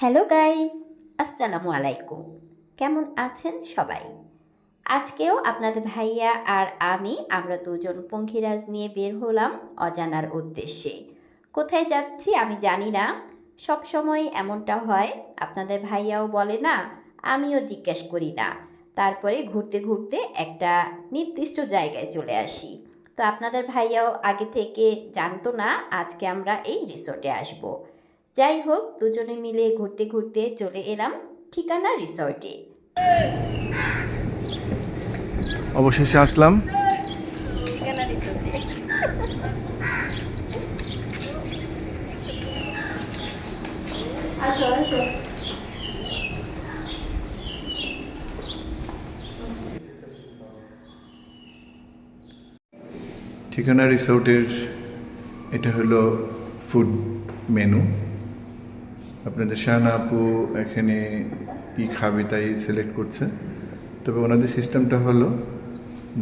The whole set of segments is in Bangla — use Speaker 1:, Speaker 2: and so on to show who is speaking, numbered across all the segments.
Speaker 1: হ্যালো গাইস, আসসালামু আলাইকুম। কেমন আছেন সবাই? আজকেও আপনাদের ভাইয়া আর আমি, আমরা দুজন পঙ্খিরাজ নিয়ে বের হলাম অজানার উদ্দেশ্যে। কোথায় যাচ্ছি আমি জানি না, সব সময় এমনটা হয়, আপনাদের ভাইয়াও বলে না, আমিও জিজ্ঞেস করি না। তারপরে ঘুরতে ঘুরতে একটা নির্দিষ্ট জায়গায় চলে আসি। তো আপনাদের ভাইয়াও আগে থেকে জানতো না, আজকে আমরা এই রিসোর্টে আসব। যাই হোক দুজনে মিলে ঘুরতে ঘুরতে চলে এলাম ঠিকানা রিসর্টে।
Speaker 2: অবশেষে আসলাম।
Speaker 1: ঠিকানা রিসর্টে। আসো আসো।
Speaker 2: ঠিকানা রিসোর্টের এটা হলো ফুড মেনু আপনাদের শাহানা আপু এখানে কি খাবে তাই সিলেক্ট করছে। তবে ওনাদের সিস্টেমটা হলো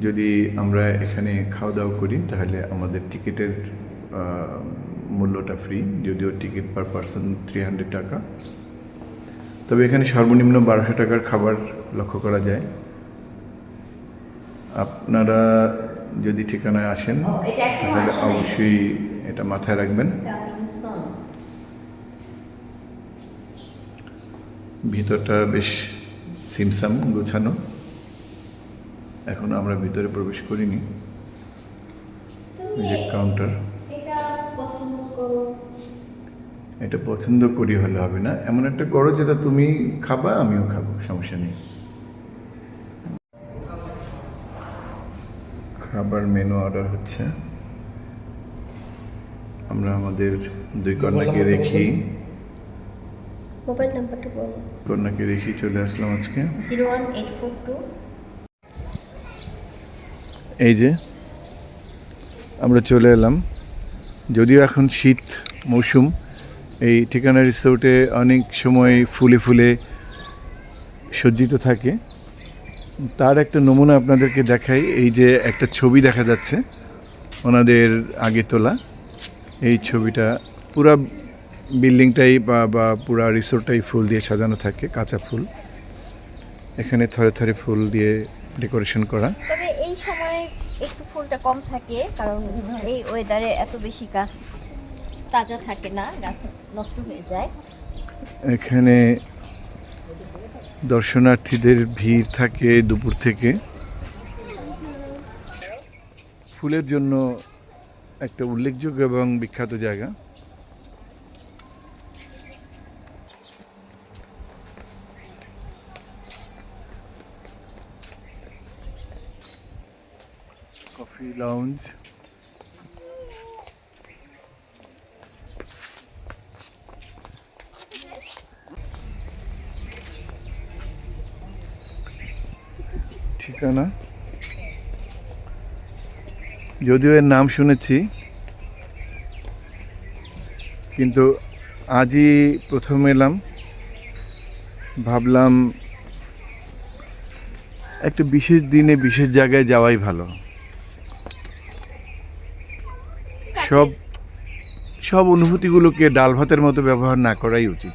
Speaker 2: যদি আমরা এখানে খাওয়া দাওয়া করি তাহলে আমাদের টিকিটের মূল্যটা ফ্রি যদিও ticket per person three hundred টাকা। তবে এখানে সর্বনিম্ন বারোশো টাকার খাবার লক্ষ্য করা যায়। আপনারা যদি ঠিকানায় আসেন তাহলে অবশ্যই এটা মাথায় রাখবেন। ভিতরটা বেশ সিমসাম গোছানো। এখন আমরা ভিতরে প্রবেশ করিনি। যে কাউন্টার
Speaker 1: এটা পছন্দ
Speaker 2: এটা পছন্দ করি হলে হবে না। এমন একটা করো যেটা তুমি খাবা আমিও খাব সমস্যা নেই। খাবার মেনু অর্ডার হচ্ছে। আমরা আমাদের দুই কন্যাকে রেখি
Speaker 1: মোবাইল নাম্বারটা বলো।
Speaker 2: কন্যাকে রেখে চলে আসলাম আজকে।
Speaker 1: Zero one eight four two.
Speaker 2: এই যে আমরা চলে এলাম। যদিও এখন শীত মৌসুম এই ঠিকানা রিসোর্টে অনেক সময় ফুলে ফুলে সজ্জিত থাকে। তার একটা নমুনা আপনাদেরকে দেখাই এই যে একটা ছবি দেখা যাচ্ছে ওনাদের আগে তোলা। এই ছবিটা পুরা বিল্ডিংটাই বা বা পুরা রিসোর্টটাই ফুল দিয়ে সাজানো থাকে কাঁচা ফুল। এখানে থরে থরে ফুল দিয়ে ডেকোরেশন করা।
Speaker 1: তবে এই সময় একটু ফুলটা কম থাকে কারণ এই ওয়েদারে এত বেশি গাছ তাজা থাকে না গাছ নষ্ট হয়ে যায়।
Speaker 2: এখানে দর্শনার্থীদের ভিড় থাকে দুপুর থেকে। ফুলের জন্য একটা উল্লেখযোগ্য এবং বিখ্যাত জায়গা। কফি লাউঞ্জ ঠিকানা? যদিও এর নাম শুনেছি, কিন্তু আজই প্রথম এলাম। ভাবলাম একটা বিশেষ দিনে বিশেষ জায়গায় যাওয়াই ভালো। সব সব অনুভূতিগুলোকে ডাল ভাতের মতো ব্যবহার না করাই উচিত।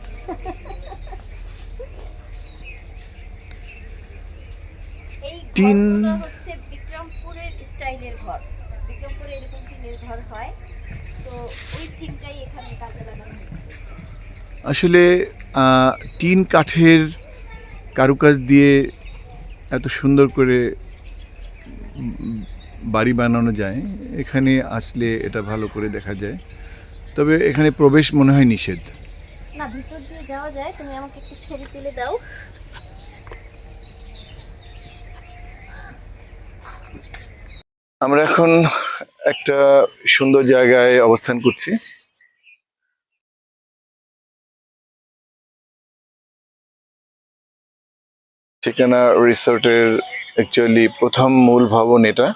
Speaker 2: টিন।
Speaker 1: হচ্ছে বিক্রমপুরের স্টাইলের ঘর। বিক্রমপুরে এরকম টিনের ঘর হয়। তো ওই থিমটাই এখানে কাজে লাগানো
Speaker 2: আসলে টিন কাঠের কারুকাজ দিয়ে এত সুন্দর করে বাড়ি বানানো যায় এখানে আসলে এটা ভালো করে দেখা যায়। তবে এখানে প্রবেশ মনে হয় নিষেধ।
Speaker 1: না ভিতর দিয়ে যাওয়া যায় তুমি আমাকে একটু ছবি তুলে দাও।
Speaker 2: আমরা এখন একটা সুন্দর জায়গায় অবস্থান করছি। ঠিকানা রিসোর্টের অ্যাকচুয়ালি প্রথম মূল ভবন এটা।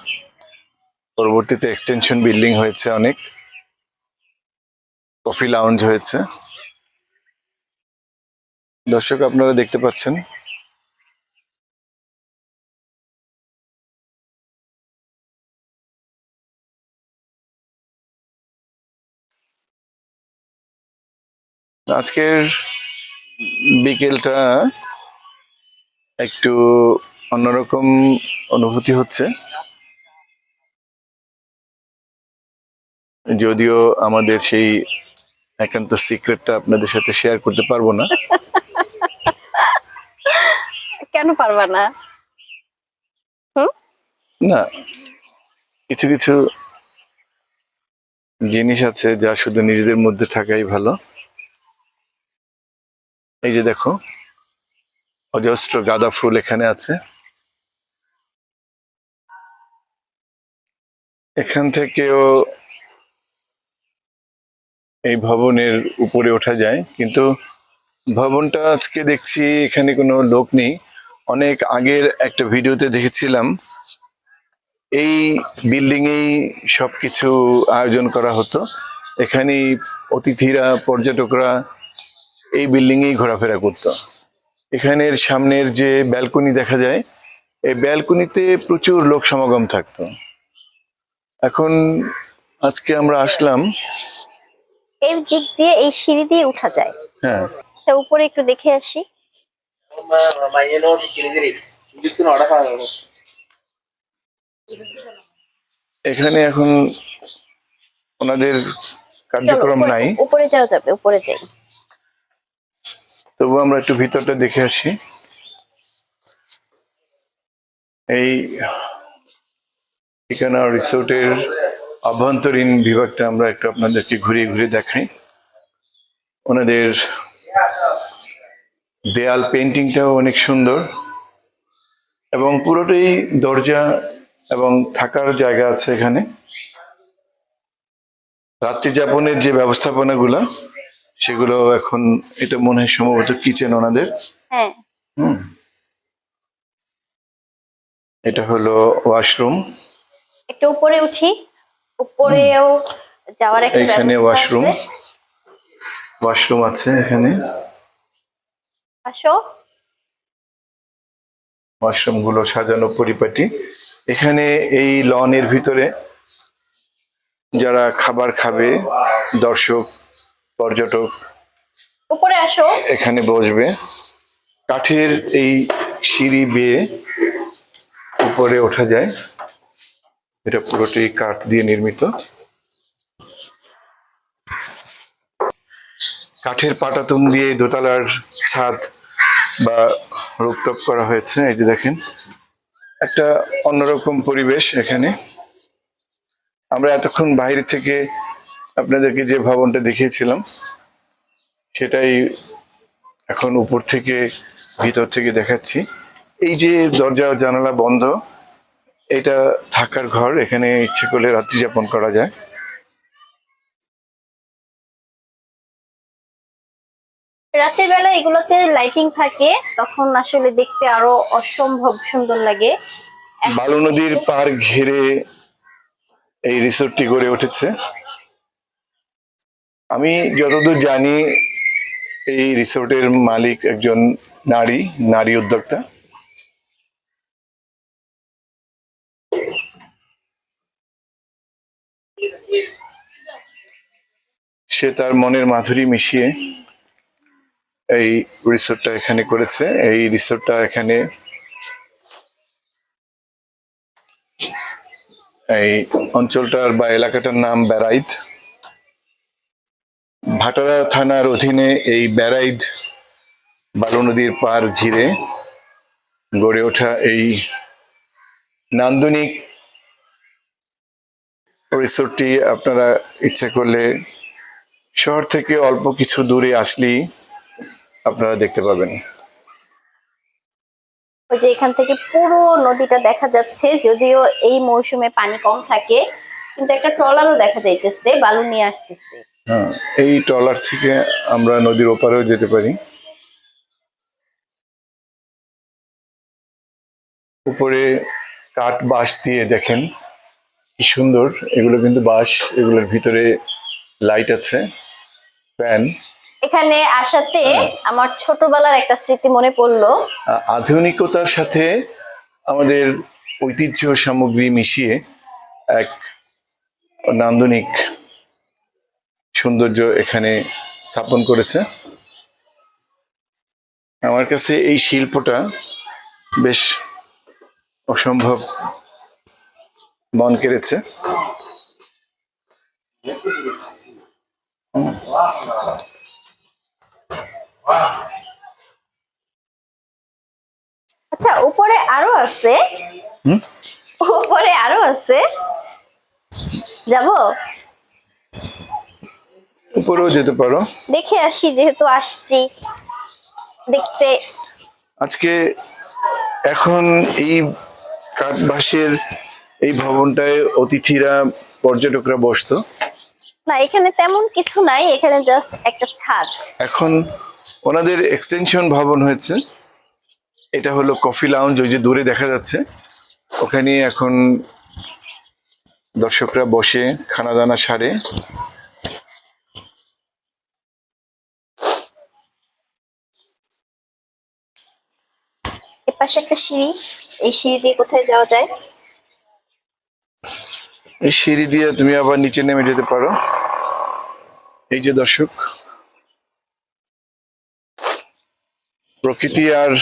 Speaker 2: পরবর্তীতে এক্সটেনশন বিল্ডিং হয়েছে অনেক। কফি লাউঞ্জ হয়েছে। দর্শক, আপনারা দেখতে পাচ্ছেন। আজকের বিকেলটা একটু অন্যরকম অনুভূতি হচ্ছে। যদিও আমাদের সেই একান্ত সিক্রেটটা আপনাদের সাথে শেয়ার করতে পারব না।
Speaker 3: কেন পারবা না?
Speaker 2: না কিছু কিছু জিনিস আছে যা শুধু নিজেদের মধ্যে থাকাই ভালো। এই যে দেখো অজস্র গাঁদা ফুল এখানে আছে। এখান থেকেও এই ভবনের উপরে ওঠা যায়। কিন্তু ভবনটা আজকে দেখছি এখানে কোনো লোক নেই। অনেক আগের একটা ভিডিওতে দেখেছিলাম। এই বিল্ডিংয়েই এই সবকিছু আয়োজন করা হতো। এখানে অতিথিরা, পর্যটকরা এই বিল্ডিংয়েই ঘোরাফেরা করতো। এখানের সামনের যে ব্যালকনি দেখা যায়, এই ব্যালকনিতে প্রচুর লোক সমাগম থাকতো। এখন আজকে আমরা আসলাম
Speaker 3: এই দিক দিয়ে এই সিঁড়ি দিয়ে উঠা যায়।
Speaker 2: হ্যাঁ।
Speaker 3: তা উপরে একটু দেখে আসি।
Speaker 2: এখানে এখন ওনাদের কার্যক্রম নাই।
Speaker 3: উপরে যাওয়া যাবে উপরে যাই।
Speaker 2: তবু আমরা একটু ভিতরটা দেখে আসি। এই ঠিকানা রিসোর্টের অভ্যন্তরীণ বিভাগটা আমরা একটু আপনাদেরকে ঘুরিয়ে ঘুরিয়ে দেখাই। ওনাদের দেয়াল পেন্টিংটাও অনেক সুন্দর। এবং পুরোটাই দরজা এবং থাকার জায়গা আছে এখানে। রাত্রি যাপনের যে ব্যবস্থাপনাগুলো সেগুলো এখন এটা মনে হয় সম্ভবত কিচেন ওনাদের।
Speaker 3: হ্যাঁ।
Speaker 2: হুম। এটা হলো ওয়াশরুম।
Speaker 3: একটু উপরে উঠি। উপরেও যাওয়ার একটা
Speaker 2: এখানে ওয়াশরুম ওয়াশরুম আছে। এখানে।
Speaker 3: আসো।
Speaker 2: ওয়াশরুমগুলো সাজানো পরিপাটি। এখানে এই লনের ভিতরে যারা খাবার খাবে দর্শক পর্যটক
Speaker 3: উপরে আসো।
Speaker 2: এখানে বসবে। কাঠের এই সিঁড়ি বেয়ে উপরে ওঠা যায়। এটা পুরোটি কাঠ দিয়ে নির্মিত। কাঠের পাটাতন দিয়ে দোতলার ছাদ বা রূপটপ করা হয়েছে, এই যে দেখেন। একটা অন্যরকম পরিবেশ এখানে। আমরা এতক্ষণ বাইরে থেকে আপনাদেরকে যে ভবনটা দেখিয়েছিলাম, সেটাই এখন উপর থেকে, ভিতর থেকে দেখাচ্ছি। এই যে দরজা জানালা বন্ধ। এটা থাকার ঘর এখানে ইচ্ছে করলে রাত্রি যাপন করা যায়।
Speaker 3: রাতের বেলা এগুলোতে লাইটিং থাকে তখন আসলে দেখতে আরও অসম্ভব সুন্দর লাগে।
Speaker 2: বালু নদীর পার ঘিরে এই রিসোর্টটি গড়ে উঠেছে। আমি যতদূর জানি এই রিসোর্টের মালিক একজন নারী নারী উদ্যোক্তা। সে তার মনের মাধুরী মিশিয়ে এই রিসোর্টটা এখানে করেছে। এই রিসোর্টটা এখানে এই অঞ্চলটার বা এলাকাটার নাম ব্যারাইদ। ভাটারা থানার অধীনে এই ব্যারাইদ বালু নদীর পার ঘিরে গড়ে ওঠা এই নান্দনিক রিসোর্টটি আপনারা ইচ্ছা করলে শহর থেকে অল্প কিছু দূরে আসলেই আপনারা দেখতে পাবেন।
Speaker 3: ওই যে এখান থেকে পুরো নদীটা দেখা যাচ্ছে যদিও এই মৌসুমে পানি কম থাকে কিন্তু একটা ট্রলারও দেখা যাইতেছে বালু নিয়ে আসতেছে।
Speaker 2: হ্যাঁ এই ট্রলার থেকে আমরা নদীর ওপারেও যেতে পারি। উপরে কাঠ বাঁশ দিয়ে দেখেন কি সুন্দর। এগুলো কিন্তু বাঁশ এগুলোর ভিতরে লাইট আছে। ফ্যান
Speaker 3: এখানে আসাতে আমার ছোটবেলার একটা স্মৃতি মনে পড়ল।
Speaker 2: আধুনিকতার সাথে আমাদের ঐতিহ্য সামগ্রী মিশিয়ে এক নান্দনিক সৌন্দর্য এখানে স্থাপন করেছে। আমার কাছে এই শিল্পটা বেশ অসম্ভব মন কেড়েছে।
Speaker 3: আচ্ছা উপরে আরও আছে। উপরে আরও আছে। যাব?
Speaker 2: উপরেও যেতে পারো।
Speaker 3: দেখে আসি যেহেতু আসছি। দেখতে।
Speaker 2: আজকে এখন এই কাঠবাসের এই ভবনটায় অতিথিরা পর্যটকরা বসতো।
Speaker 3: না এখানে তেমন কিছু নাই এখানে জাস্ট একটা ছাদ।
Speaker 2: এখন ওনাদের এক্সটেনশন ভবন হয়েছে। এটা হলো কফি লাউঞ্জ ওই যে দূরে দেখা যাচ্ছে। ওখানে এখন দর্শকরা বসে খানা দানা সারে।
Speaker 3: পাশে একটা সিঁড়ি এই সিঁড়ি দিয়ে কোথায় যাওয়া যায়?
Speaker 2: এই সিঁড়ি দিয়ে তুমি আবার নিচে নেমে যেতে পারো। এই যে দর্শক, প্রকৃতি আর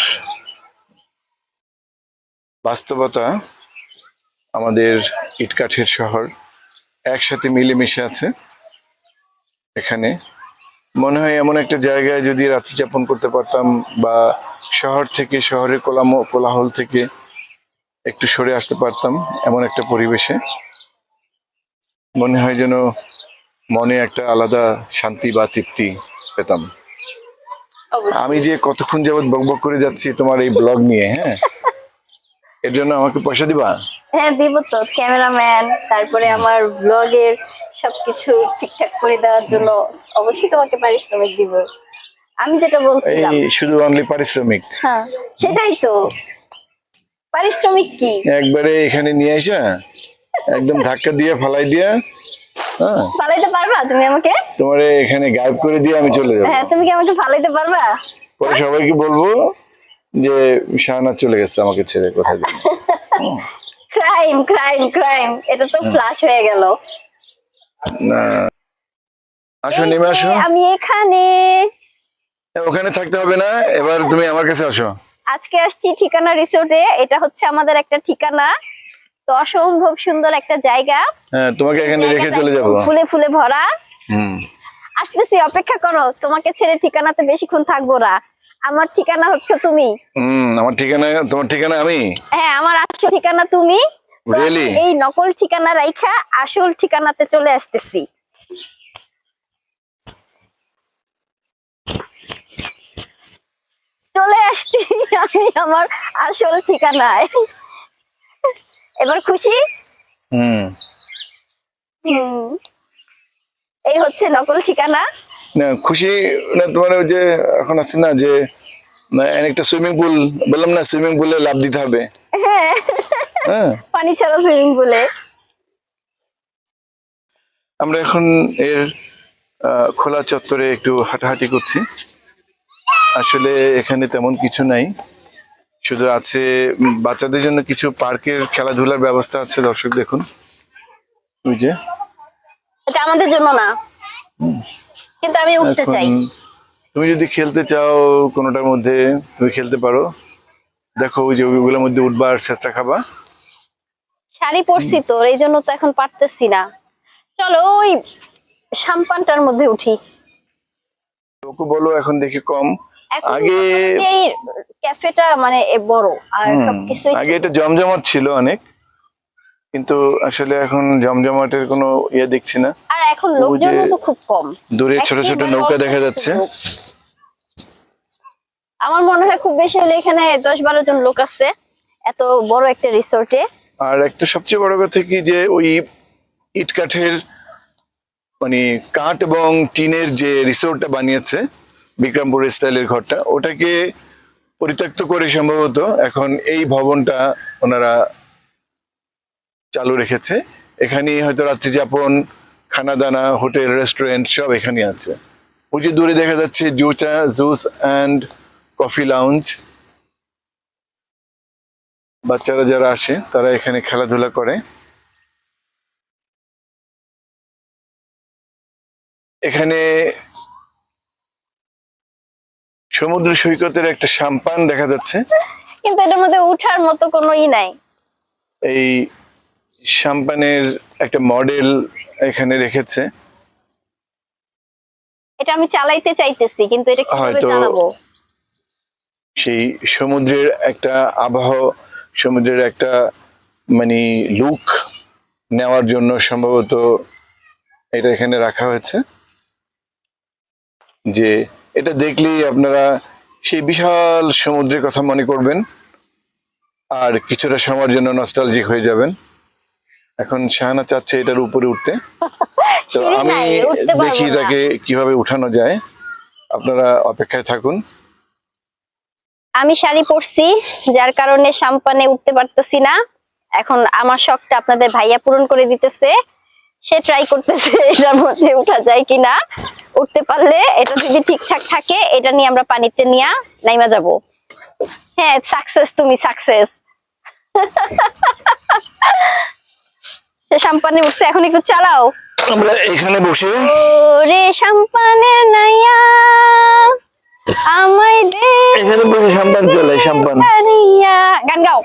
Speaker 2: বাস্তবতা আমাদের ইটকাঠের শহর, একসাথে মিলেমিশে আছে। এখানে মনে হয় এমন একটা জায়গায় যদি রাত্রি যাপন করতে পারতাম বা শহর থেকে, শহরের কোলাম কোলাহল থেকে একটু সরে আসতে পারতাম এমন একটা পরিবেশে। মনে হয় যেন মনে একটা আলাদা শান্তি বা তৃপ্তি পেতাম। আমি যে কতক্ষণ যাবৎ বকবক করে যাচ্ছি তোমার এই ব্লগ নিয়ে হ্যাঁ? এর জন্য আমাকে পয়সা দিবা?
Speaker 3: হ্যাঁ দিব তো। ক্যামেরাম্যান তারপরে আমার ব্লগের সবকিছু ঠিকঠাক করে দেওয়ার জন্য অবশ্যই তোমাকে পারিশ্রমিক দিব। আমি যেটা বলছিলাম।
Speaker 2: এই শুধু অনলি পারিশ্রমিক?
Speaker 3: হ্যাঁ সেটাই তো। পারিশ্রমিক কি?
Speaker 2: একবারে এখানে নিয়ে আসা একদম ধাক্কা দিয়ে ফালাই দিয়া হ্যাঁ।
Speaker 3: ফালাইতে পারবা তুমি আমাকে?
Speaker 2: তোমার এখানে গায়েব করে দিয়ে আমি চলে যাব।
Speaker 3: হ্যাঁ তুমি কি আমাকে ফালাইতে পারবা?
Speaker 2: পরে সবাইকে বলব যে শাহানা চলে গেছে আমাকে ছেড়ে কোথায় যাবে
Speaker 3: ক্রাইম ক্রাইম ক্রাইম এটা তো ফ্লাশ হয়ে গেল।
Speaker 2: না। আসো নেমে আসো।
Speaker 3: আমি এখানে।
Speaker 2: ওখানে থাকতে হবে না এবার তুমি আমার কাছে আসো।
Speaker 3: আজকে আসছি ঠিকানা রিসোর্টে এটা হচ্ছে আমাদের একটা ঠিকানা। তো অসম্ভব সুন্দর একটা জায়গা।
Speaker 2: হ্যাঁ তোমাকে এখানে রেখে চলে যাব।
Speaker 3: ফুলে ফুলে ভরা।
Speaker 2: হুম।
Speaker 3: আসতেছি অপেক্ষা করো তোমাকে ছেড়ে ঠিকানাতে বেশিক্ষণ থাকব না। আমার ঠিকানা হচ্ছে তুমি।
Speaker 2: হুম আমার ঠিকানা তোমার ঠিকানা আমি?
Speaker 3: হ্যাঁ আমার আসল ঠিকানা তুমি? এই নকল ঠিকানা রাইখা আসল ঠিকানাতে চলে আসতেছি। চলে আসছি আমি আমার আসল ঠিকানায়। এবার খুশি?
Speaker 2: হুম।
Speaker 3: এই হচ্ছে নকল ঠিকানা।
Speaker 2: না খুশি না তোমার ওই যে এখন আছে না যে একটা সুইমিং পুল বললাম না সুইমিং পুলে লাভ দিতে হবে।
Speaker 3: হ্যাঁ।
Speaker 2: হ্যাঁ।
Speaker 3: পানি ছাড়া সুইমিং পুলে।
Speaker 2: আমরা এখন এর খোলা চত্বরে একটু হাঁটাহাঁটি করছি। আসলে এখানে তেমন কিছু নাই। শুধু আছে বাচ্চাদের জন্য কিছু পার্কের খেলাধুলার ব্যবস্থা আছে দর্শক দেখুন। ওই যে।
Speaker 3: এটা আমাদের জন্য না। কিন্তু আমি উঠতে চাই।
Speaker 2: তুমি যদি খেলতে চাও কোনোটার মধ্যে তুমি খেলতে পারো। দেখো ওই যে ওইগুলোর মধ্যে উঠবার চেষ্টা খাবা।
Speaker 3: শাড়ি পরছি তো এই জন্য তো এখন পারতেছি না। চলো ওই সাম্পানটার মধ্যে উঠি।
Speaker 2: ওকে বলো এখন দেখি কম। আগে-
Speaker 3: এই ক্যাফেটা মানে বড় আর
Speaker 2: হুম,
Speaker 3: সবকিছুই
Speaker 2: আগে। এটা জমজমাট ছিল অনেক কিন্তু আসলে এখন জমজমাটের কোনো ইয়ে দেখছি না।
Speaker 3: আর এখন লোকজন তো খুব কম।
Speaker 2: দূরে ছোট ছোট নৌকা দেখা যাচ্ছে।
Speaker 3: আমার মনে হয় খুব বেশি হলে এখানে দশ বারো জন লোক আছে এত বড় একটা রিসোর্টে।
Speaker 2: আর একটা সবচেয়ে বড় কথা কি যে ওই ইট কাঠের মানে কাঠ এবং টিনের যে রিসোর্টটা বানিয়েছে বিক্রমপুর স্টাইলের ঘরটা, ওটাকে পরিত্যক্ত করে সম্ভবত এখন এই ভবনটা ওনারা চালু রেখেছে। এখানেই হয়তো রাত্রি যাপন খানা দানা হোটেল, রেস্টুরেন্ট সব এখানে আছে। ওই যে দূরে দেখা যাচ্ছে জুচা, জুস অ্যান্ড কফি লাউঞ্জ। বাচ্চারা যারা আসে, তারা এখানে খেলাধুলা করে। এখানে সমুদ্র সৈকতের একটা সাম্পান দেখা যাচ্ছে।
Speaker 3: কিন্তু এটার মধ্যে উঠার মতো কোনো ই নাই।
Speaker 2: এই সাম্পানের একটা মডেল এখানে রেখেছে।
Speaker 3: এটা আমি চালাইতে চাইতেছি কিন্তু এটা কীভাবে চালাবো?
Speaker 2: সেই সমুদ্রের একটা আবহ সমুদ্রের একটা মানে লুক নেওয়ার জন্য সম্ভবত এটা এখানে রাখা হয়েছে। যে এটা দেখলেই আপনারা সেই বিশাল সমুদ্রের কথা মনে করবেন। আর কিছুটা সময়ের জন্য নস্টালজিক হয়ে যাবেন। এখন শাহানা চাচ্ছে এটার উপরে উঠতে। তো আমি দেখি তাকে কীভাবে উঠানো যায়। আপনারা অপেক্ষায় থাকুন।
Speaker 3: আমি শাড়ি পরছি যার কারণে সাম্পানে উঠতে পারতেছি না। এখন আমার শখটা আপনাদের ভাইয়া পূরণ করে দিতেছে। সে ট্রাই করতেছে এটার মধ্যে উঠা যায় কিনা। উঠতে পারলে এটা যদি ঠিকঠাক থাকে এটা নিয়ে আমরা পানিতে নিয়ে নাইমা যাব। হ্যাঁ সাকসেস তুমি সাকসেস সে সাম্পানে উঠছে এখন একটু চালাও।
Speaker 2: আমরা এখানে বসে
Speaker 3: ওরে সাম্পানের নাইয়া আমায় দে
Speaker 2: এখানে বসে সাম্পান চলে সাম্পান।
Speaker 3: গান গাও।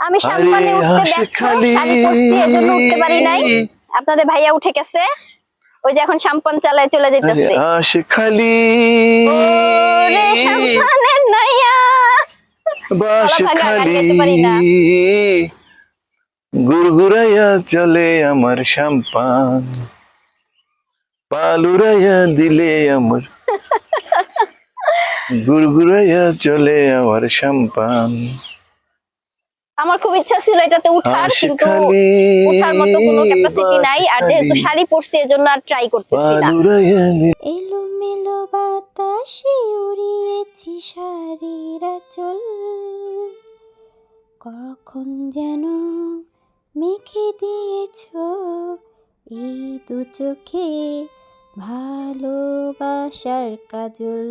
Speaker 3: আমি সাম্পানে উঠতে ব্যর্থ
Speaker 2: খালি।
Speaker 3: শাড়ি এজন্য উঠতে পারি নাই। আপনাদের ভাইয়া উঠে গেছে। ওই যে এখন সাম্পান চালায় চলে যেতেছে।
Speaker 2: আশে খালি
Speaker 3: ওরে সাম্পানের নাইয়া
Speaker 2: বাসে
Speaker 3: গলা ভাঙা, গান
Speaker 2: খালি
Speaker 3: গাইতে
Speaker 2: গুরগুরাইয়া চলে আমার সাম্পান পালুরাইয়া দিলে আমার গুরগুরাইয়া চলে আমার সাম্পান
Speaker 3: আমার খুব ইচ্ছা ছিল এটাতে উঠার কিন্তু উঠার মতো কোনো ক্যাপাসিটি নাই আর যেহেতু শাড়ি পরছি এজন্য আর ট্রাই করতেছি না।
Speaker 2: দিলে
Speaker 1: এলোমেলো বাতাসে উড়িয়েছি শাড়ির চল কখন যেন মেখে দিয়েছ এই দু চোখে ভালোবাসার কাজল।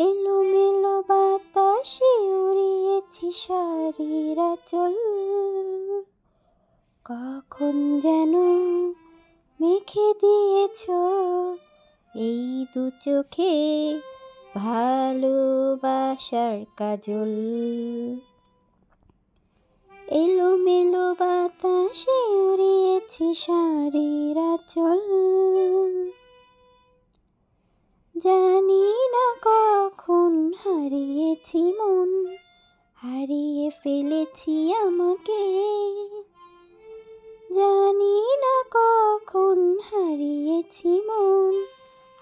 Speaker 1: এলোমেলো বাতাসে উড়িয়েছি শাড়ির চল কখন যেন মেখে দিয়েছ এই দু চোখে ভালোবাসার কাজল। এলোমেলো বাতাসে উড়িয়েছি শাড়ির চল জানি না কখন হারিয়েছি মন, হারিয়ে ফেলেছি আমাকে। জানি না কখন হারিয়েছি মন,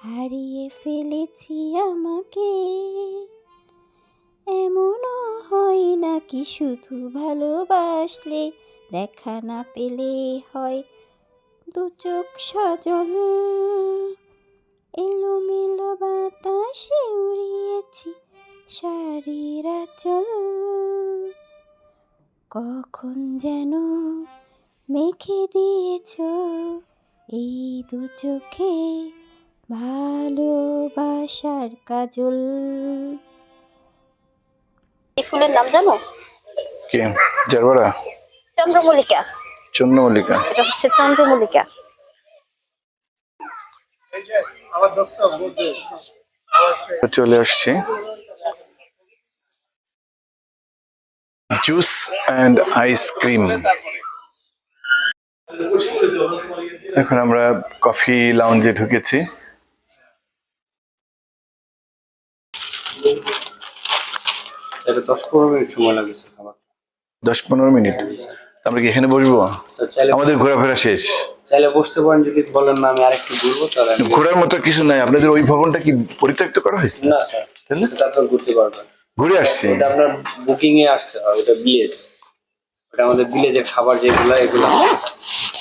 Speaker 1: হারিয়ে ফেলেছি আমাকে। এমনও হয় নাকি শুধু ভালোবাসলে দেখা না পেলে হয় দু চোখ সজল? এলোমেলো বাতাসে উড়িয়েছি শাড়ির চল কখন যেন মেখে দিয়েছ এই দু চোখে ভালোবাসার কাজল।
Speaker 3: এই ফুলের নাম জানো?
Speaker 2: কে? জারবারা?
Speaker 3: চন্দ্রমল্লিকা।
Speaker 2: চন্দ্রমল্লিকা।
Speaker 3: এটা হচ্ছে চন্দ্রমল্লিকা।
Speaker 2: চলে আসছি। জুস অ্যান্ড আইসক্রিম এখন আমরা কফি লাউঞ্জে ঢুকেছি।
Speaker 4: দশ পনেরো মিনিট সময় লাগেছে
Speaker 2: দশ পনেরো মিনিট। আমরা কি এখানে বসবো? আমাদের ঘোরাফেরা শেষ।
Speaker 4: চাইলে বসতে পারেন যদি বলেন না আমি আরেকটু ঘুরবো তাহলে
Speaker 2: ঘোরার মতো কিছু নাই। আপনাদের ওই ভবনটা কি পরিত্যক্ত করা হয়েছে?
Speaker 4: না স্যার
Speaker 2: তাহলে
Speaker 4: এটা আপনার ঘুরতে পারবেন।
Speaker 2: ঘুরে আসছি।
Speaker 4: এটা আপনার বুকিং এ আসতে হয় ওটা ভিলেজ ওটা আমাদের ভিলেজের খাবার যেগুলো এগুলো।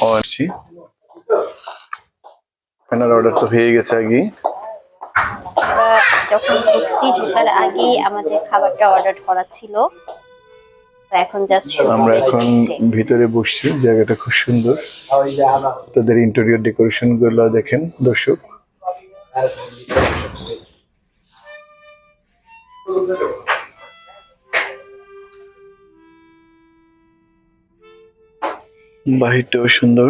Speaker 2: ও আসছি। খানার অর্ডার তো হয়ে গেছে আগে।
Speaker 3: যখন ঢুকছি ঢোকার আগেই আমাদের খাবারটা অর্ডার করা ছিল। এখন জাস্ট
Speaker 2: আমরা এখন ভিতরে বসছি জায়গাটা খুব সুন্দর। তাদের ইন্টেরিয়র ডেকোরেশনগুলো দেখেন দর্শক। বাহিরটাও সুন্দর।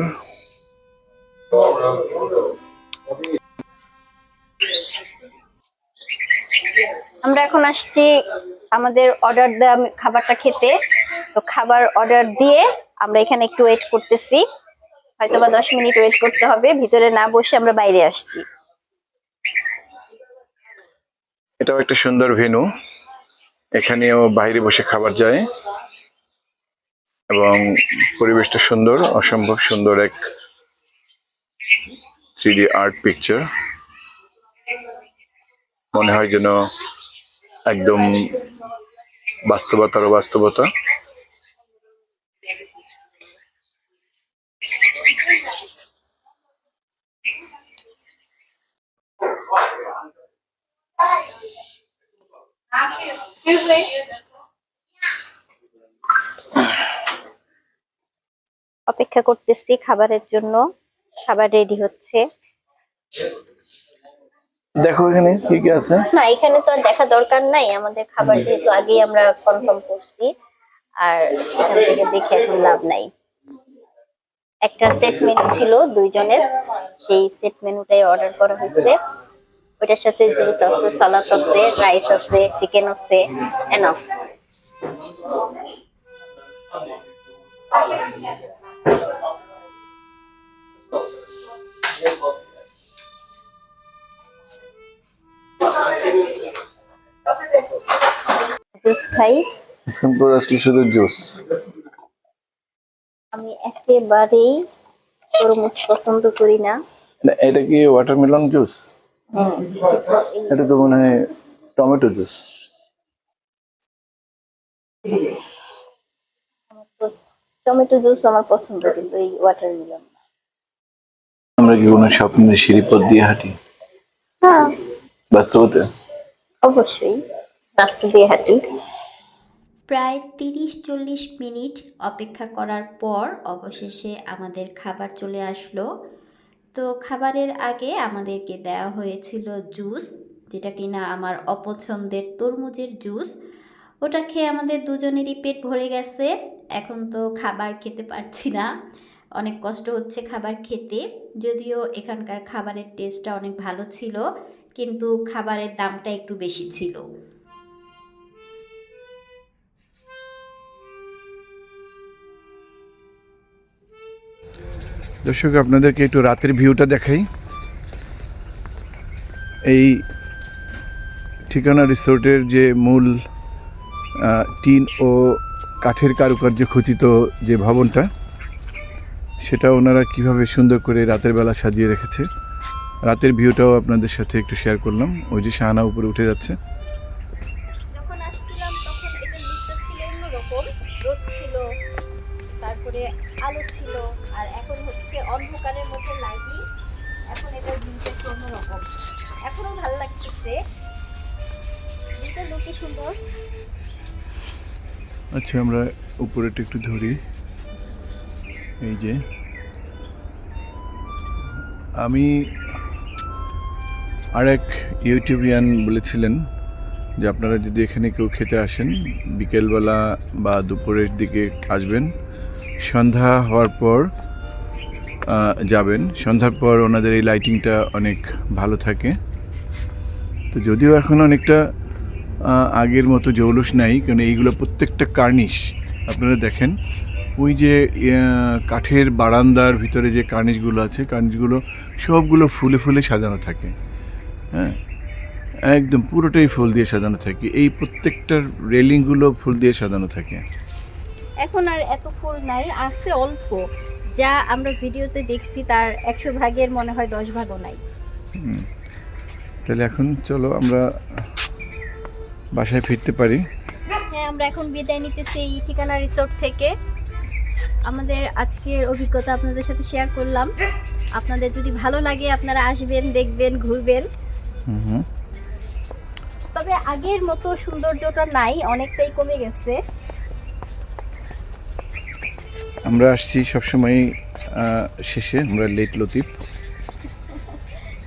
Speaker 3: আমরা এখন আসছি আমাদের অর্ডার দেওয়া খাবারটা খেতে। তো খাবার অর্ডার দিয়ে আমরা এখানে একটু ওয়েট করতেছি। হয়তো বা দশ মিনিট ওয়েট করতে হবে, ভিতরে না বসে আমরা বাইরে আসছি।
Speaker 2: এটাও একটা সুন্দর ভেনু। এখানেও বাইরে বসে খাবার যায়। এবং পরিবেশটা সুন্দর, অসম্ভব সুন্দর এক থ্রি আর্ট পিকচার মনে হয় যেন একদম বাস্তবতার বাস্তবতা।
Speaker 3: অপেক্ষা করতেছি খাবারের জন্য। খাবার রেডি হচ্ছে।
Speaker 2: দেখো এখানে কি কি আছে?
Speaker 3: না, এখানে তো আর দেখা দরকার নাই। আমাদের খাবার যেহেতু আগেই আমরা কনফার্ম করছি। আর এখান থেকে দেখে এখন লাভ নাই। একটা সেট মেনু ছিল দুইজনের। সেই সেট মেনুটাই অর্ডার করা হয়েছে। ওইটার সাথে জুস আছে সালাদ আছে রাইস আছে চিকেন আছে এনাফ জুস খাই।
Speaker 2: সিম্পল আসলে শুধু জুস।
Speaker 3: আমি একেবারেই তরমুজ পছন্দ করি না।
Speaker 2: এটা কি ওয়াটারমেলন জুস এটা তো মনে হয় টমেটো জুস।
Speaker 3: টমেটো জুস আমার পছন্দ কিন্তু এই ওয়াটারমেলন
Speaker 2: আমরা কি কোনো স্বপ্নের সিঁড়িপথ দিয়ে হাঁটি?
Speaker 3: হ্যাঁ।
Speaker 2: বাস্তবতে?
Speaker 3: অবশ্যই। রাস্তা দিয়ে হাঁটি
Speaker 1: প্রায় তিরিশ চল্লিশ মিনিট অপেক্ষা করার পর অবশেষে আমাদের খাবার চলে আসলো। তো খাবারের আগে আমাদেরকে দেওয়া হয়েছিল জুস, যেটা কিনা আমার অপছন্দের তরমুজের জুস। ওটা খেয়ে আমাদের দুজনেরই পেট ভরে গেছে। এখন তো খাবার খেতে পারছি না। অনেক কষ্ট হচ্ছে খাবার খেতে। যদিও এখানকার খাবারের টেস্টটা অনেক ভালো ছিল, কিন্তু খাবারের দামটা একটু বেশি ছিল।
Speaker 2: দর্শক, আপনাদেরকে একটু রাতের ভিউটা দেখাই। এই ঠিকানা রিসোর্টের যে মূল টিন ও কাঠের কারুকার্য খচিত যে ভবনটা, সেটা ওনারা কীভাবে সুন্দর করে রাতের বেলা সাজিয়ে রেখেছে, রাতের ভিউটাও আপনাদের সাথে একটু শেয়ার করলাম। ওই যে শাহানা উপরে উঠে যাচ্ছে।
Speaker 3: আলো ছিল, আর এখন হচ্ছে অন্ধকারের মধ্যে লাইটিং এখন এটা ভিউটা একটু অন্যরকম। এখনও ভালো লাগতেছে। ভিউটা লুকই সুন্দর।
Speaker 2: আচ্ছা আমরা উপরেটা একটু ধরি। এই যে। আমি আরেক ইউটিউবিয়ান বলেছিলেন যে আপনারা যদি এখানে কেউ খেতে আসেন, বিকেলবেলা বা দুপুরের দিকে আসবেন সন্ধ্যা হওয়ার পর যাবেন। সন্ধ্যার পর ওনাদের এই লাইটিংটা অনেক ভালো থাকে। তো যদিও এখন অনেকটা আগের মতো জৌলুস নাই, কারণ এইগুলো প্রত্যেকটা কার্নিশ আপনারা দেখেন, ওই যে কাঠের বারান্দার ভিতরে যে কার্নিশগুলো আছে কার্নিশগুলো সবগুলো ফুলে ফুলে সাজানো থাকে। হ্যাঁ? একদম পুরোটাই ফুল দিয়ে সাজানো থাকে। এই প্রত্যেকটার রেলিংগুলো ফুল দিয়ে সাজানো থাকে।
Speaker 3: এখন আর এত ফুল নাই আছে অল্প। যা আমরা ভিডিওতে দেখছি তার একশো ভাগের মনে হয় দশ ভাগও নাই।
Speaker 2: তাহলে এখন চলো আমরা বাসায় ফিরতে পারি।
Speaker 3: হ্যাঁ আমরা এখন বিদায় নিতেছি এই ঠিকানা রিসোর্ট থেকে। আমাদের আজকের অভিজ্ঞতা আপনাদের সাথে শেয়ার করলাম। আপনাদের যদি ভালো লাগে আপনারা আসবেন দেখবেন ঘুরবেন। তবে আগের মতো সৌন্দর্যটা নাই অনেকটাই কমে গেছে।
Speaker 2: আমরা আসছি সবসময় শেষে আমরা লেট লতিফ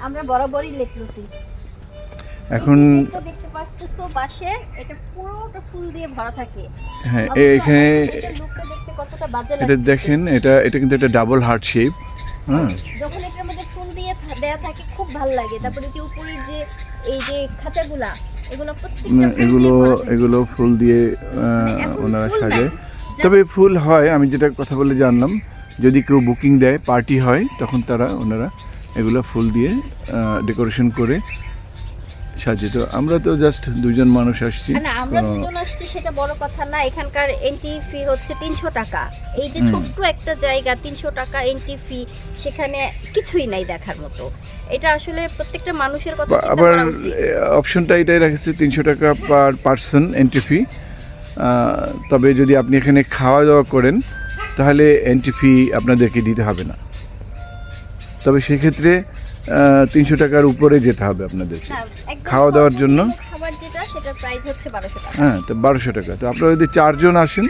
Speaker 3: আমরা বরাবরই লেটলতি
Speaker 2: এখন
Speaker 3: দেখতে পাচ্ছেছো বাসে এটা পুরোটা ফুল দিয়ে ভরা থাকে।
Speaker 2: হ্যাঁ এখানে
Speaker 3: দেখতে কতটা বাজে
Speaker 2: এটা দেখেন এটা এটা কিন্তু একটা ডাবল হার্ট শেপ হ্যাঁ।
Speaker 3: যখন এটার মধ্যে ফুল দিয়ে দেয়া থাকে খুব ভালো লাগে। তারপরে যে উপরের যে এই যে খাঁচাগুলা এগুলো প্রত্যেকটা
Speaker 2: এগুলো এগুলো ফুল দিয়ে
Speaker 3: মানে
Speaker 2: ওনারা সাজায় তবে ফুল হয় আমি যেটা কথা বলে জানলাম যদি কেউ বুকিং দেয় পার্টি হয় তখন তারা ওনারা এগুলো ফুল দিয়ে ডেকোরেশন করে সাজিয়ে তো আমরা তো জাস্ট দুজন মানুষ আসছি।
Speaker 3: না আমরা দুজন আসছি সেটা বড় কথা না। এখানকার এন্ট্রি ফি হচ্ছে তিনশো টাকা। এই যে। ছোট্ট একটা জায়গা তিনশো টাকা এন্ট্রি ফি সেখানে কিছুই নাই দেখার মতো। এটা আসলে প্রত্যেকটা মানুষের কথা
Speaker 2: আবার অপশনটা এটাই রেখেছে তিনশো টাকা পার পার্সন এন্ট্রি ফি তবে যদি আপনি এখানে খাওয়া দাওয়া করেন তাহলে এন্ট্রি ফি আপনাদেরকে দিতে হবে না। তবে সেক্ষেত্রে তিনশো টাকার উপরে যেতে হবে
Speaker 3: একদম
Speaker 2: খাওয়া দাওয়ার জন্য? হ্যাঁ তো বারোশো টাকা। তো আপনারা যদি চারজন আসেন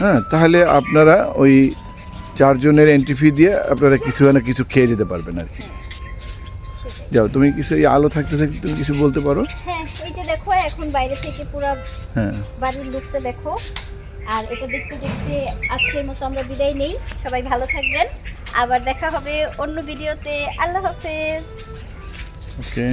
Speaker 2: হ্যাঁ তাহলে আপনারা ওই চারজনের এন্ট্রি ফি দিয়ে আপনারা কিছু না কিছু খেয়ে যেতে পারবেন আর কি। যাও তুমি কিছু এই আলো থাকতে থাকতে তুমি কিছু বলতে পারো?
Speaker 3: হ্যাঁ এই যে দেখো এখন বাইরে থেকে পুরো
Speaker 2: হ্যাঁ।
Speaker 3: বাড়ির লুকটা দেখো। আর এটা দেখতে দেখতে আজকের মতো আমরা বিদায় নেই। সবাই ভালো থাকবেন। আবার দেখা হবে অন্য ভিডিওতে। আল্লাহ হাফেজ।
Speaker 2: ওকে।